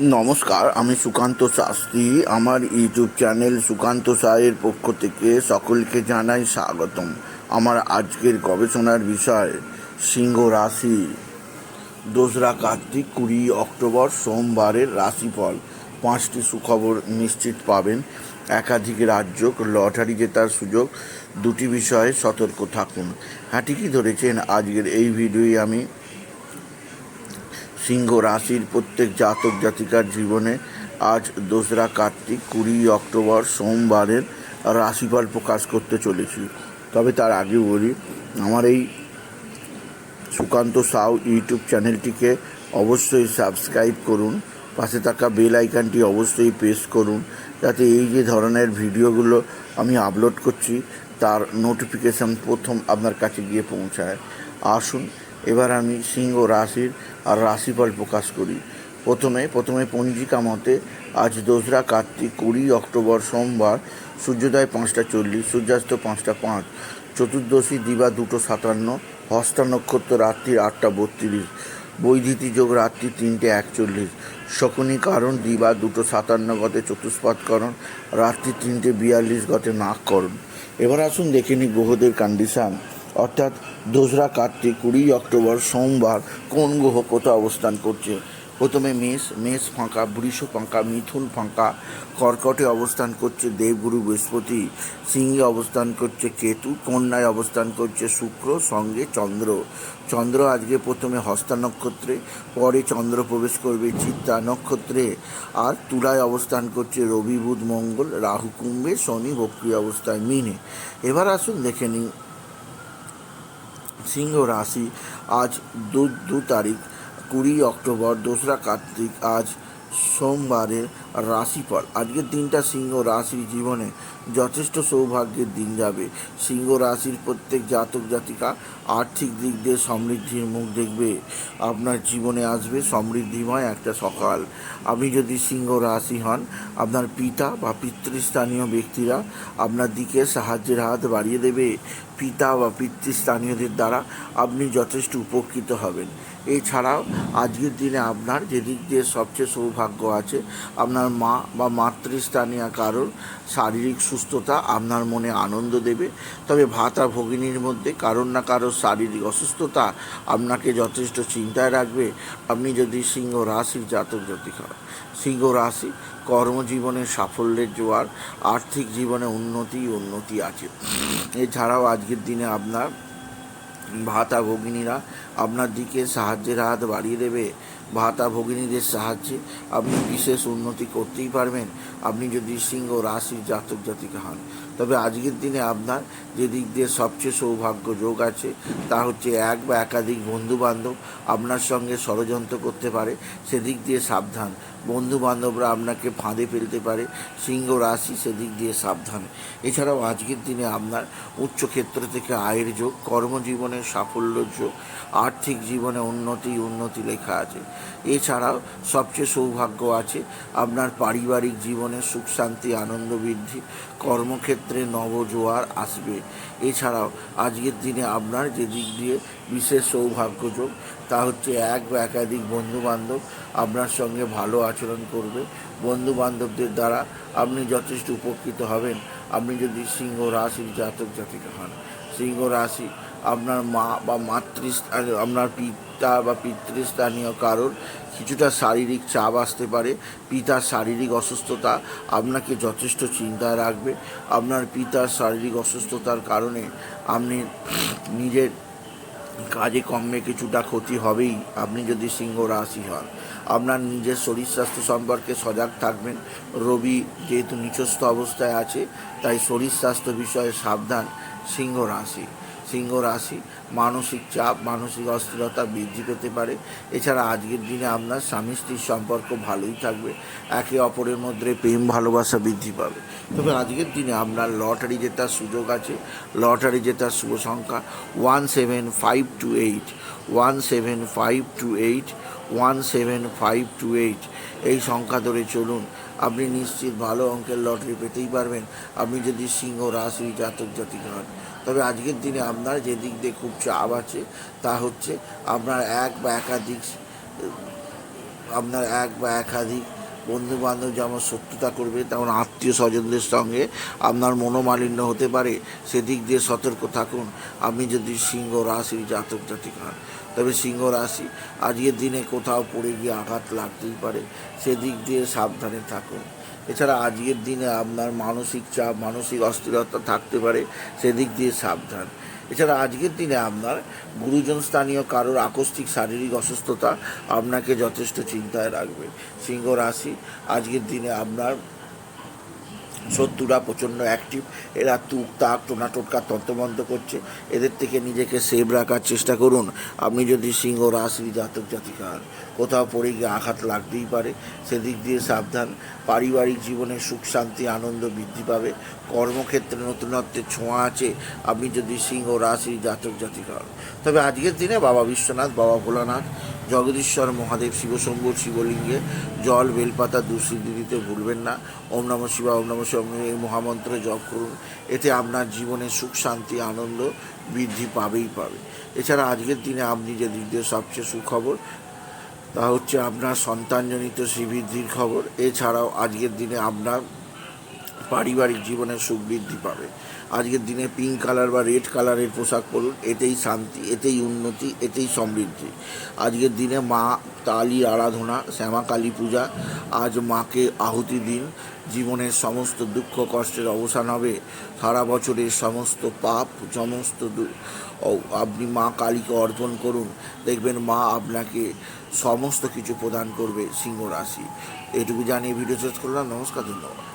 নমস্কার, আমি সুকান্ত শাস্ত্রী। আমার ইউটিউব চ্যানেল সুকান্ত সায়ের পক্ষ থেকে সকলকে জানাই স্বাগতম। আমার আজকের গবেষণার বিষয়, সিংহ রাশি। দোসরা কার্তিক, কুড়ি অক্টোবর, সোমবারের রাশিফল। পাঁচটি সুখবর নিশ্চিত পাবেন। একাধিক রাজ্য, লটারি জেতার সুযোগ। দুটি বিষয়ে সতর্ক থাকুন। হ্যাঁ ঠিকই ধরেছেন, আজকের এই ভিডিওই আমি সিংহ রাশির প্রত্যেক জাতক জাতিকার জীবনে আজ দোসরা কার্তিক, কুড়ি অক্টোবর সোমবারের রাশিফল প্রকাশ করতে চলেছি। তবে তার আগে বলি, আমার এই সুকান্ত সাউ ইউটিউব চ্যানেলটিকে অবশ্যই সাবস্ক্রাইব করুন, পাশে থাকা বেল আইকনটি অবশ্যই প্রেস করুন, যাতে এই যে ধরনের ভিডিওগুলো আমি আপলোড করছি, তার নোটিফিকেশান প্রথম আপনার কাছে গিয়ে পৌঁছায়। আসুন এবার আমি সিংহ রাশির আর রাশিফল প্রকাশ করি। প্রথমে প্রথমে পঞ্জিকা মতে আজ দোসরা, কার্তিক, কুড়ি অক্টোবর, সোমবার, সূর্যোদয় পাঁচটা চল্লিশ, সূর্যাস্ত পাঁচটা পাঁচ, চতুর্দশী দিবা দুটো সাতান্ন, হস্তা নক্ষত্র রাত্রি আটটা বত্রিশ বৈদিতি যোগ রাত্রি তিনটে একচল্লিশ, শকুনি কারণ দিবা দুটো সাতান্ন গতে চতুষ্পাতকরণ রাত্রি তিনটে বিয়াল্লিশ গতে নাককরণ এবার আসুন দেখে নিই গ্রহদের কন্ডিশান অর্থাৎ দোসরা কার্তিক, কুড়ি অক্টোবর সোমবার কোন গ্রহ কোথাও অবস্থান করছে? প্রথমে মেষ মেষ ফাঁকা, বৃষ ফাঁকা, মিথুন ফাঁকা, কর্কটে অবস্থান করছে দেবগুরু বৃহস্পতি, সিংহে অবস্থান করছে কেতু, কন্যায় অবস্থান করছে শুক্র, সঙ্গে চন্দ্র। চন্দ্র আজকে প্রথমে হস্তা নক্ষত্রে, পরে চন্দ্র প্রবেশ করবে চিত্তা নক্ষত্রে। আর তুলায় অবস্থান করছে রবি, বুধ, মঙ্গল, রাহু, কুম্ভে, শনি, বক্রি অবস্থায় মিনে। এবার আসুন দেখে নিই সিংহ রাশি আজ দু দু তারিখ, কুড়ি অক্টোবর, দোসরা কার্তিক, আজ সোমবারের রাশিফল। আজকের দিনটা সিংহ রাশির জীবনে যথেষ্ট সৌভাগ্যের দিন যাবে। সিংহ রাশির প্রত্যেক জাতক জাতিকা আর্থিক দিক দিয়ে সমৃদ্ধির মুখ দেখবে। আপনার জীবনে আসবে সমৃদ্ধিময় একটা সকাল। আপনি যদি সিংহ রাশি হন, আপনার পিতা বা পিতৃস্থানীয় ব্যক্তিরা আপনার দিকে সাহায্যের হাত বাড়িয়ে দেবে। পিতা বা পিতৃস্থানীয়দের দ্বারা আপনি যথেষ্ট উপকৃত হবেন। এছাড়াও আজকের দিনে আপনার যেদিক দিয়ে সবচেয়ে সৌভাগ্য আছে, আপনার মা বা মাতৃস্থানীয় কারোর শারীরিক সুস্থতা আপনার মনে আনন্দ দেবে। তবে ভাতা ভগিনীর মধ্যে কারোর না কারোর শারীরিক অসুস্থতা আপনাকে যথেষ্ট চিন্তায় রাখবে। আপনি যদি সিংহ রাশির জাতক জাতিক হন, সিংহ রাশি কর্মজীবনে সাফল্যের জোয়ার, আর্থিক জীবনে উন্নতি উন্নতি আছে। এছাড়াও আজকের দিনে আপনার ভাতা ভগিনীরা আপনার দিকে সাহায্যের হাত বাড়িয়ে দেবে। ভাতা ভগিনীদের সাহায্যে আপনি বিশেষ উন্নতি করতেই পারবেন। আপনি যদি সিংহ রাশির জাতক, জাতিকা হন। তবে আজকের দিনে আপনার যে দিক দিয়ে সবচেয়ে সৌভাগ্য যোগ আছে, তা হচ্ছে এক বা একাধিক বন্ধুবান্ধব আপনার সঙ্গে ষড়যন্ত্র করতে পারে। সেদিক দিয়ে সাবধান। বন্ধু বান্ধবরা আপনাকে ফাঁদে ফেলতে পারে, সিংহ রাশি সেদিক দিয়ে সাবধান। এছাড়াও আজকের দিনে আপনার উচ্চক্ষেত্র থেকে আয়ের যোগ কর্মজীবনের সাফল্যর যোগ, আর্থিক জীবনে উন্নতি উন্নতি লেখা আছে। এছাড়াও সবচেয়ে সৌভাগ্য আছে আপনার পারিবারিক জীবনে সুখ, শান্তি, আনন্দ বৃদ্ধি, কর্মক্ষেত্রে নবজোয়ার আসবে। এছাড়াও আজকের দিনে আপনার যে দিক দিয়ে বিশেষ সৌভাগ্যযোগ, তা হচ্ছে এক বা একাধিক বন্ধুবান্ধব আপনার সঙ্গে ভালো আচরণ করবে। বন্ধুবান্ধবদের দ্বারা আপনি যথেষ্ট উপকৃত হবেন। আপনি যদি সিংহ রাশির জাতক জাতিকা হন, সিংহ রাশি আপনার মা বা মাতৃ আপনার পিতা বা পিতৃস্থানীয় কারোর কিছুটা শারীরিক চাপ আসতে পারে, পিতার শারীরিক অসুস্থতা আপনাকে যথেষ্ট চিন্তায় রাখবে। আপনার পিতার শারীরিক অসুস্থতার কারণে আপনি নিজের কাজে কমে কিছুটা ক্ষতি হবেই, আপনি যদি সিংহ রাশি হন। আপনার নিজের শরীর স্বাস্থ্য সম্পর্কে সজাগ থাকবেন। রবি যেহেতু নিচস্থ অবস্থায় আছে, তাই শরীর স্বাস্থ্য বিষয়ে সাবধান সিংহ রাশি। সিংহ রাশি, মানসিক চাপ, মানসিক অস্থিরতা বৃদ্ধি পেতে পারে। এছাড়া আজকের দিনে আপনার স্বামী স্ত্রীর সম্পর্ক ভালোই থাকবে। একে অপরের মধ্যে প্রেম, ভালোবাসা বৃদ্ধি পাবে। তবে আজকের দিনে আপনার লটারি জেতার সুযোগ আছে। লটারি জেতার শুভ সংখ্যা one seven five two eight, one seven five two eight, one seven five two eight. এই সংখ্যা ধরে চলুন। আপনি নিশ্চিত ভালো অঙ্কের লটারি পেতেই পারবেন। আপনি যদি সিংহ রাশি জাতক জাতিক হন তবে আজকের দিনে আপনার যে দিক দিয়ে খুব চাপ আছে, তা হচ্ছে আপনার এক বা একাধিক, আপনার এক বা একাধিক বন্ধু বান্ধব যেমন শত্রুতা করবে, তেমন আত্মীয় স্বজনদের সঙ্গে আপনার মনোমালিন্য হতে পারে, সেদিক দিয়ে সতর্ক থাকুন। আপনি যদি সিংহ রাশির জাতক জাতিক হন, তবে সিংহ রাশি আজকের দিনে কোথাও পড়ে গিয়ে আঘাত লাগতেই পারে, সেদিক দিয়ে সাবধানে থাকুন। এছাড়া আজকের দিনে আপনার মানসিক চাপ, মানসিক অস্থিরতা থাকতে পারে, সেদিক দিয়ে সাবধান। এছাড়া আজকের দিনে আপনার গুরুজন স্থানীয় কারোর আকস্মিক শারীরিক অসুস্থতা আপনাকে যথেষ্ট চিন্তায় রাখবে। সিংহ রাশি, আজকের দিনে আপনার শত্রুরা প্রচণ্ড অ্যাক্টিভ এরা তুক, তাক, টোনা, টোটকা তন্ত্রমন্ত্র করছে। এদের থেকে নিজেকে সেভ রাখার চেষ্টা করুন। আপনি যদি সিংহ রাশি জাতক জাতিকা হন কোথাও পড়ে গিয়ে আঘাত লাগতেই পারে, সেদিক দিয়ে সাবধান। পারিবারিক জীবনে সুখ, শান্তি, আনন্দ বৃদ্ধি পাবে। কর্মক্ষেত্রে নতুনত্বের ছোঁয়া আছে। আপনি যদি সিংহ রাশি জাতক জাতিকা হন তবে আজকের দিনে বাবা বিশ্বনাথ, বাবা ভোলানাথ জগদীশ্বর মহাদেব শিবশম্ভু শিবলিঙ্গে জল বেলপাতা দুঃসিদ্ধি দিতে ভুলবেন না। ওম নম শিবা ওম নম শিব এই মহামন্ত্র জপ করুন। এতে আপনার জীবনে সুখ, শান্তি, আনন্দ বৃদ্ধি পাবেই পাবে। এছাড়া আজকের দিনে আপনি যে দিক দিয়ে সবচেয়ে সুখবর, তা হচ্ছে আপনার সন্তানজনিত শ্রীবৃদ্ধির খবর। এছাড়াও আজকের দিনে আপনার পারিবারিক জীবনে সুখ বৃদ্ধি পাবে। আজকের দিনে পিঙ্ক কালার বা রেড কালারের পোশাক পরুন, এতেই শান্তি, এতেই উন্নতি, এতেই সমৃদ্ধি। আজকের দিনে মা কালীর আরাধনা, শ্যামা কালী পূজা, আজ মাকে আহুতি দিন। জীবনের সমস্ত দুঃখ কষ্টের অবসান হবে। সারা বছরের সমস্ত পাপ, সমস্ত আপনি মা কালীকে অর্পণ করুন। দেখবেন মা আপনাকে সমস্ত কিছু প্রদান করবে সিংহ রাশি। এটুকু জানিয়ে ভিডিও শেষ করলাম। নমস্কার, ধন্যবাদ।